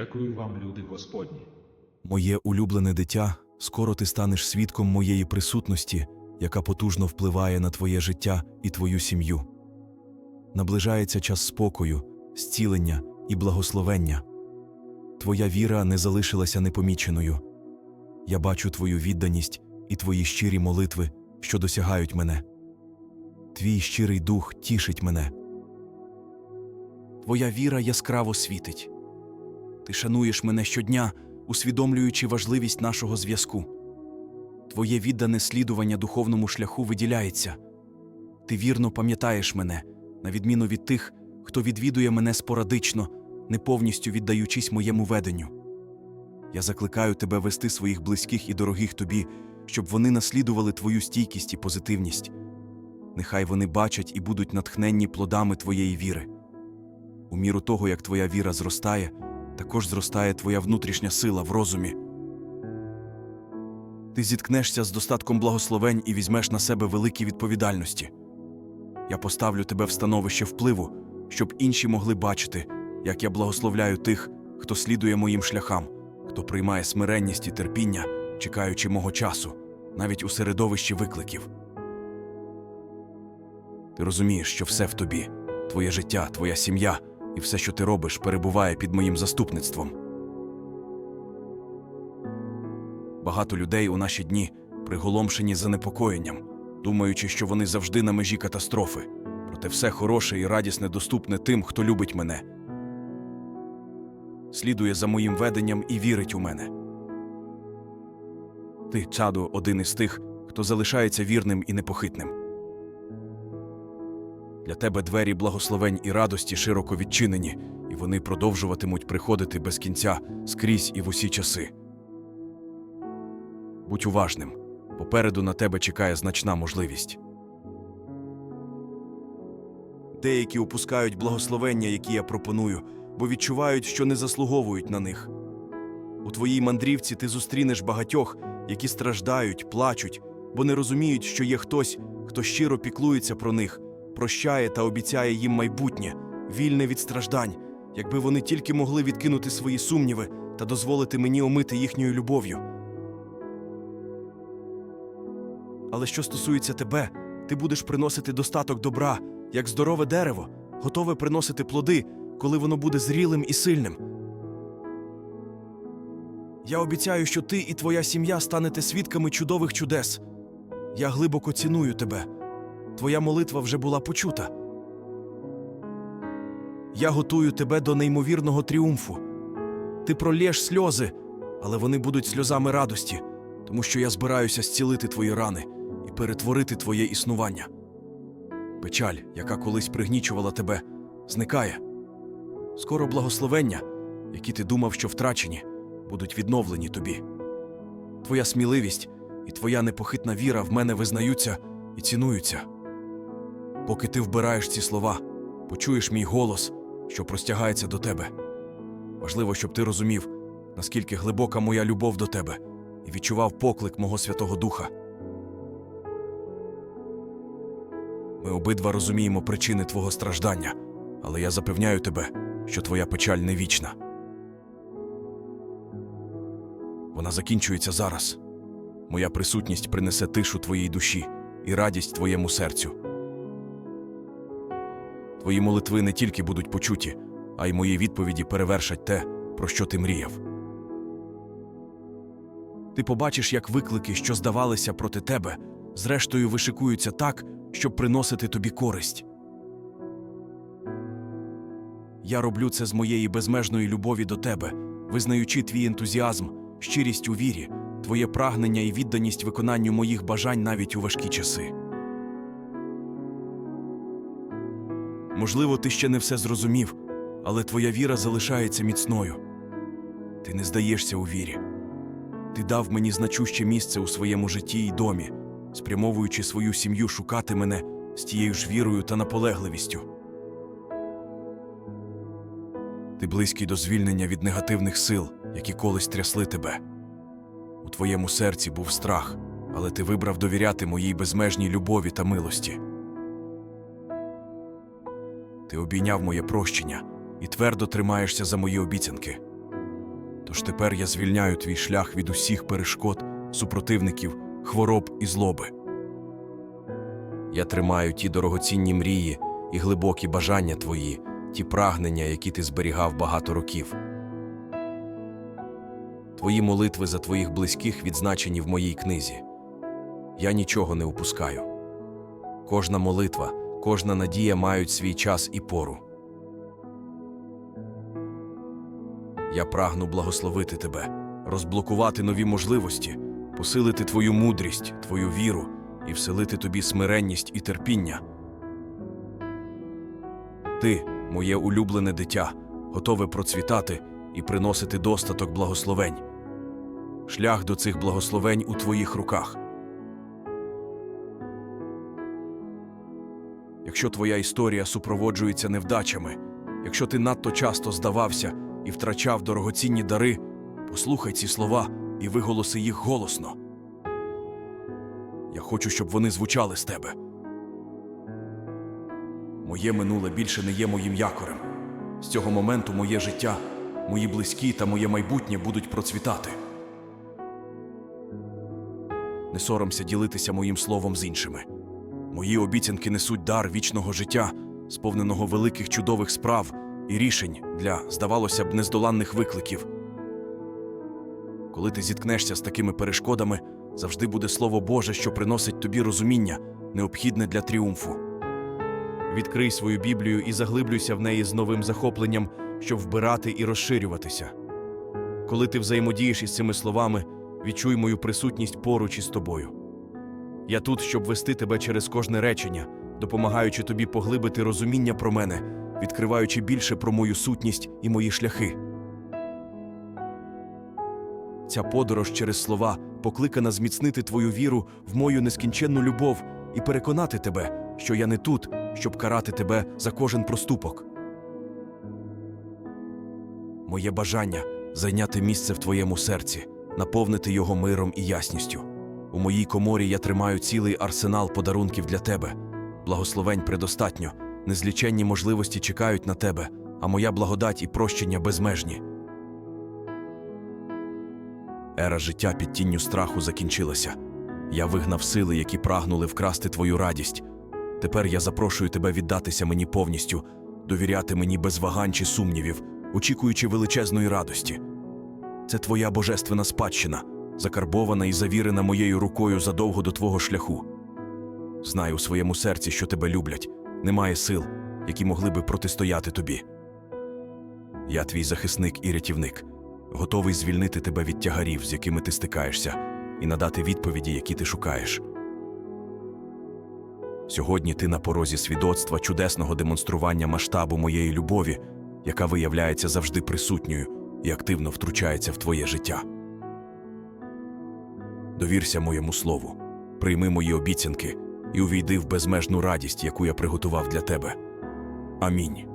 Дякую вам, люди Господні. Моє улюблене дитя, скоро ти станеш свідком моєї присутності, яка потужно впливає на твоє життя і твою сім'ю. Наближається час спокою, зцілення і благословення. Твоя віра не залишилася непоміченою. Я бачу твою відданість і твої щирі молитви, що досягають мене. Твій щирий дух тішить мене. Твоя віра яскраво світить. Ти шануєш мене щодня, усвідомлюючи важливість нашого зв'язку. Твоє віддане слідування духовному шляху виділяється. Ти вірно пам'ятаєш мене, на відміну від тих, хто відвідує мене спорадично, не повністю віддаючись моєму веденню. Я закликаю тебе вести своїх близьких і дорогих тобі, щоб вони наслідували твою стійкість і позитивність. Нехай вони бачать і будуть натхненні плодами твоєї віри. У міру того, як твоя віра зростає, також зростає твоя внутрішня сила в розумі. Ти зіткнешся з достатком благословень і візьмеш на себе великі відповідальності. Я поставлю тебе в становище впливу, щоб інші могли бачити, як я благословляю тих, хто слідує моїм шляхам, хто приймає смиренність і терпіння, чекаючи мого часу, навіть у середовищі викликів. Ти розумієш, що все в тобі, твоє життя, твоя сім'я і все, що ти робиш, перебуває під моїм заступництвом. Багато людей у наші дні приголомшені занепокоєнням, думаючи, що вони завжди на межі катастрофи. Проте все хороше і радісне доступне тим, хто любить мене, слідує за моїм веденням і вірить у мене. Ти, чадо, один із тих, хто залишається вірним і непохитним. Для тебе двері благословень і радості широко відчинені, і вони продовжуватимуть приходити без кінця скрізь і в усі часи. Будь уважним. Попереду на тебе чекає значна можливість. Деякі опускають благословення, які я пропоную, бо відчувають, що не заслуговують на них. У твоїй мандрівці ти зустрінеш багатьох, які страждають, плачуть, бо не розуміють, що є хтось, хто щиро піклується про них, прощає та обіцяє їм майбутнє, вільне від страждань, якби вони тільки могли відкинути свої сумніви та дозволити мені омити їхньою любов'ю. Але що стосується тебе, ти будеш приносити достаток добра, як здорове дерево, готове приносити плоди, коли воно буде зрілим і сильним. Я обіцяю, що ти і твоя сім'я станете свідками чудових чудес. Я глибоко ціную тебе. Твоя молитва вже була почута. Я готую тебе до неймовірного тріумфу. Ти пролєш сльози, але вони будуть сльозами радості, тому що я збираюся зцілити твої рани і перетворити твоє існування. Печаль, яка колись пригнічувала тебе, зникає. Скоро благословення, які ти думав, що втрачені, будуть відновлені тобі. Твоя сміливість і твоя непохитна віра в мене визнаються і цінуються. Поки ти вбираєш ці слова, почуєш мій голос, що простягається до тебе. Важливо, щоб ти розумів, наскільки глибока моя любов до тебе, і відчував поклик мого Святого Духа. Ми обидва розуміємо причини твого страждання, але я запевняю тебе, що твоя печаль не вічна. Вона закінчується зараз. Моя присутність принесе тишу твоїй душі і радість твоєму серцю. Твої молитви не тільки будуть почуті, а й мої відповіді перевершать те, про що ти мріяв. Ти побачиш, як виклики, що здавалися проти тебе, зрештою вишикуються так, щоб приносити тобі користь. Я роблю це з моєї безмежної любові до тебе, визнаючи твій ентузіазм, щирість у вірі, твоє прагнення і відданість виконанню моїх бажань навіть у важкі часи. Можливо, ти ще не все зрозумів, але твоя віра залишається міцною. Ти не здаєшся у вірі. Ти дав мені значуще місце у своєму житті й домі, спрямовуючи свою сім'ю шукати мене з тією ж вірою та наполегливістю. Ти близький до звільнення від негативних сил, які колись трясли тебе. У твоєму серці був страх, але ти вибрав довіряти моїй безмежній любові та милості. Ти обійняв моє прощення і твердо тримаєшся за мої обіцянки. Тож тепер я звільняю твій шлях від усіх перешкод, супротивників, хвороб і злоби. Я тримаю ті дорогоцінні мрії і глибокі бажання твої, ті прагнення, які ти зберігав багато років. Твої молитви за твоїх близьких відзначені в моїй книзі. Я нічого не упускаю. Кожна молитва, кожна надія мають свій час і пору. Я прагну благословити тебе, розблокувати нові можливості, посилити твою мудрість, твою віру і вселити тобі смиренність і терпіння. Ти, моє улюблене дитя, готове процвітати і приносити достаток благословень. Шлях до цих благословень у твоїх руках. Якщо твоя історія супроводжується невдачами, якщо ти надто часто здавався і втрачав дорогоцінні дари, послухай ці слова і виголоси їх голосно. Я хочу, щоб вони звучали з тебе. Моє минуле більше не є моїм якорем. З цього моменту моє життя, мої близькі та моє майбутнє будуть процвітати. Не соромся ділитися моїм словом з іншими. Мої обіцянки несуть дар вічного життя, сповненого великих чудових справ і рішень для, здавалося б, нездоланних викликів. Коли ти зіткнешся з такими перешкодами, завжди буде Слово Боже, що приносить тобі розуміння, необхідне для тріумфу. Відкрий свою Біблію і заглиблюйся в неї з новим захопленням, щоб вбирати і розширюватися. Коли ти взаємодієш із цими словами, відчуй мою присутність поруч із тобою. Я тут, щоб вести тебе через кожне речення, допомагаючи тобі поглибити розуміння про мене, відкриваючи більше про мою сутність і мої шляхи. Ця подорож через слова покликана зміцнити твою віру в мою нескінченну любов і переконати тебе, що я не тут, щоб карати тебе за кожен проступок. Моє бажання зайняти місце в твоєму серці, наповнити його миром і ясністю. У моїй коморі я тримаю цілий арсенал подарунків для тебе. Благословень предостатньо, незліченні можливості чекають на тебе, а моя благодать і прощення безмежні. Ера життя під тінню страху закінчилася. Я вигнав сили, які прагнули вкрасти твою радість. Тепер я запрошую тебе віддатися мені повністю, довіряти мені без вагань чи сумнівів, очікуючи величезної радості. Це твоя божественна спадщина, закарбована і завірена моєю рукою задовго до твого шляху. Знаю у своєму серці, що тебе люблять, немає сил, які могли би протистояти тобі. Я твій захисник і рятівник, готовий звільнити тебе від тягарів, з якими ти стикаєшся, і надати відповіді, які ти шукаєш. Сьогодні ти на порозі свідоцтва чудесного демонстрування масштабу моєї любові, яка виявляється завжди присутньою і активно втручається в твоє життя. Довірся моєму слову, прийми мої обіцянки і увійди в безмежну радість, яку я приготував для тебе. Амінь.